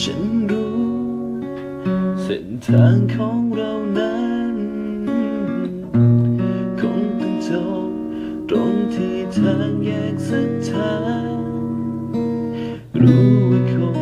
ฉันรู้ เส้นทางของเรานั้นคงต้องจบตรงที่ทางแยกสักทางรู้ว่าคง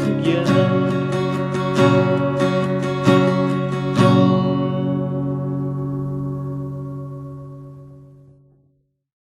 together.